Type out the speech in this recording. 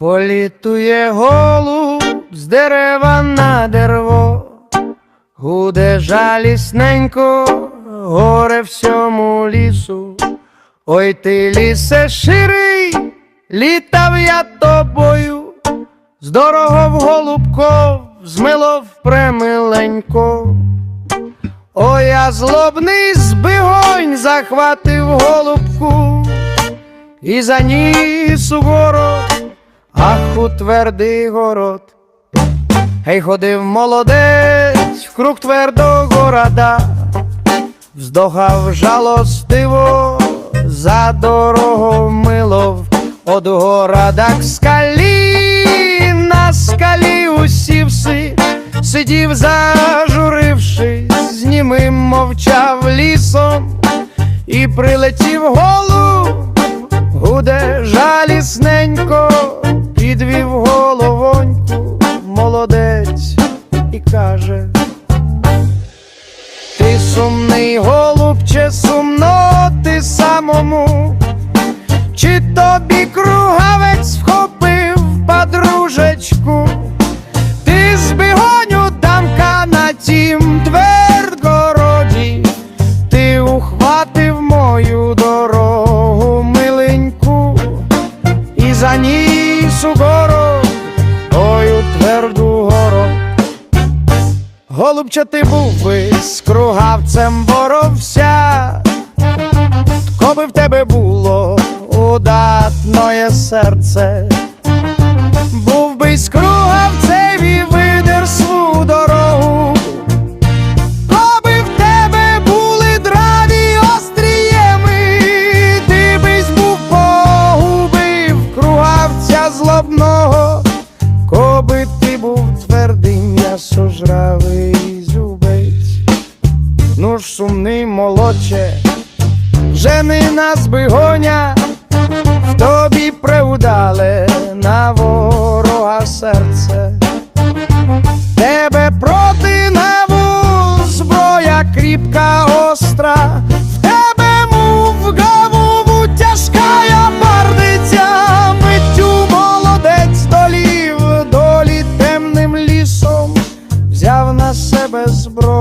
Політує голуб з дерева на дерево, гуде жалісненько, горе всьому лісу. Ой ти лісе ширий, літав я тобою, з дорогов голубков змилов премиленько. Ой, я злобний збигонь захватив голубку і заніс у город, ах у твердий город. Гей, ходив молодець вкруг твердого города, вздохав жалостиво за дорогу милов. Од города к скалі, на скалі усівси, сидів зажурившись, з німим мовчав лісом, і прилетів голуб, гуде жалісненько, підвів головоньку, молодець і каже. Ти сумний голубче, Голубче був би з кругавцем боровся, коби в тебе було удатноє серце, був би з кругавцеві видер свою дорогу, коби в тебе були драві острієми, ти був погубив кругавця злобного. Коби ти був твердий м'ясожравий зубець, ну ж сумний молодче, жени нас бигоня, в тобі преудале на ворога серце, тебе проти наву зброя кріпка остра, в тебе мов гаву тяжка я бардиця, миттю молодець долів долі темним лісом, взяв на себе зброю